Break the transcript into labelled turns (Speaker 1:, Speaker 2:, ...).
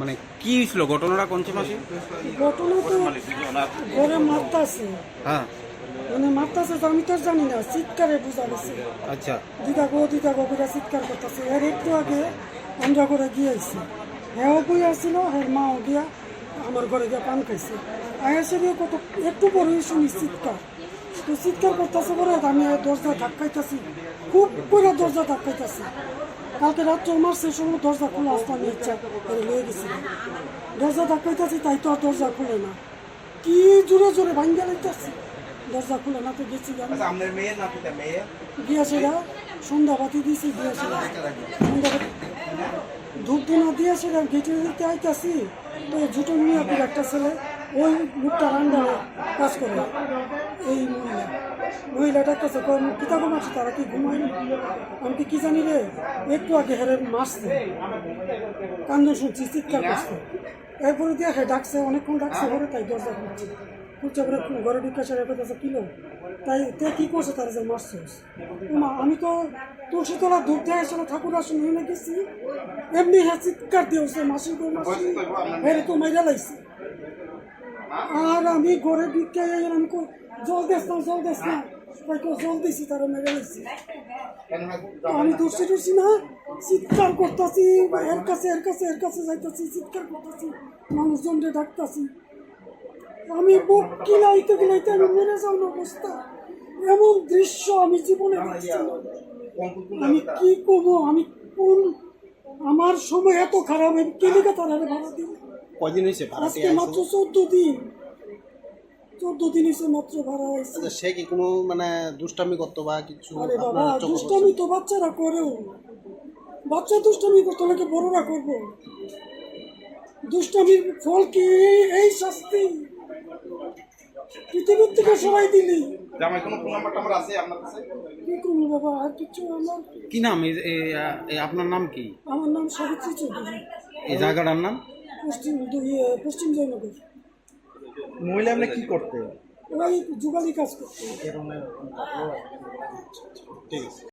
Speaker 1: মানে কি হয়েছিল? ঘটনাটা কোন মাসে
Speaker 2: ঘটনা তো ঘরে মারতাছে।
Speaker 1: হ্যাঁ।
Speaker 2: মানে মারতাছে তো আমি তো জানি না চিৎকারে বোঝা গেছে।
Speaker 1: আচ্ছা।
Speaker 2: দিদা গো দিদা গো করে চিৎকার করতেছে। এর একটু আগে আমরা করে গিয়েছি। হ্যাঁ বই আসছিল হ্যাঁ মাও গিয়া আমার ঘরে গিয়া পান খাইছে। আয়াসে দিয়ে কত একটু পরে শুনি চিৎকার। তো চিৎকার করতেছে বলে আমি দরজা ধাক্কাইতেছি খুব করে দরজা ধাক্কাইতেছি কালকে রাত্রে মারছে সময় দরজা খোলা আসতে আমি ইচ্ছা করে লয়ে গেছিলাম দরজা ধাক্কাইতেছি তাই তো আর দরজা খুলে না কি জোরে জোরে ভাঙ্গা লাইতেছি দরজা খুলে না তো গেছি
Speaker 3: মেয়ে
Speaker 2: দিয়েছিল সন্ধ্যাবাতি দিয়েছি দিয়েছিল সন্ধ্যাবাতি ধূপ ধুনা দিয়েছিল গেটে দিতে আইতাছি তো জুটো নিয়ে একটা ছেলে ওই লোকটা রান্ডারে কাজ করে এই মহিলা মহিলাটা কাছে কিতাব মারছে তারা কি ঘুমায় আমি কি জানি রে, একটু আগে হেরে মারছে। কান্দ শুনছি, চিৎকার করছে। এরপরে দিয়ে হে ডাকছে, অনেকক্ষণ ডাকছে ঘরে, তাই দরজা খুলছে। খুলছে পরে ঘরে ঢুকে সেরে কথা কিলো তাই তে কি করছে, তারা যে মারছে? মা আমি তো তুলসীতলা ধূপ দিয়ে এসে ঠাকুর আসন হয়ে গেছি। এমনি হ্যাঁ চিৎকার দিয়েছে মাসি গো মাসি, হেরে তো মেরা লাইছে। আর আমি ঘরে বিকে আমি জল না জল না। তাই জল দিছি তারা মেরে লাইছে আমি দূরছি দূরছি না চিৎকার করতেছি এর কাছে এর কাছে এর কাছে যাইতেছি চিৎকার করতেছি মানুষজনকে ডাকতেছি। আমি বুক কিলাইতে কিলাইতে আমি মরে যাওয়ার অবস্থা। এমন দৃশ্য আমি জীবনে। আমি কি করব আমি কোন আমার সময় এত খারাপ আমি কেলিকা তারা ভাড়া দিই
Speaker 1: কদিন হয়েছে
Speaker 2: আজকে মাত্র চোদ্দ দিন। চোদ্দ দিন এসে মাত্র ভাড়া হয়েছে।
Speaker 1: আচ্ছা, সে কি কোনো মানে দুষ্টামি করতো বা কিছু
Speaker 2: আরে বাবা
Speaker 1: আপনার চোখে
Speaker 2: দুষ্টামি তো বাচ্চারা করেও। বাচ্চা দুষ্টামি করতে হলে কি বড়রা করব? দুষ্টামির ফল কি এই শাস্তি? পৃথিবীর থেকে সবাই দিলি।
Speaker 3: জামাই কোনো ফোন নাম্বার টাম্বার আছে আপনার কাছে?
Speaker 2: কি করব বাবা আর কিছু আমার
Speaker 1: কি নাম? এ- এ- এ আপনার নাম কি?
Speaker 2: আমার নাম সাবিত্রী চৌধুরী।
Speaker 1: এই জায়গাটার নাম?
Speaker 2: পশ্চিম ইয়ে, পশ্চিম জয়নগর।
Speaker 3: মহিলা আপনি কি করতে?
Speaker 2: ওই যুগালি কাজ করতে।
Speaker 1: ঠিক আছে।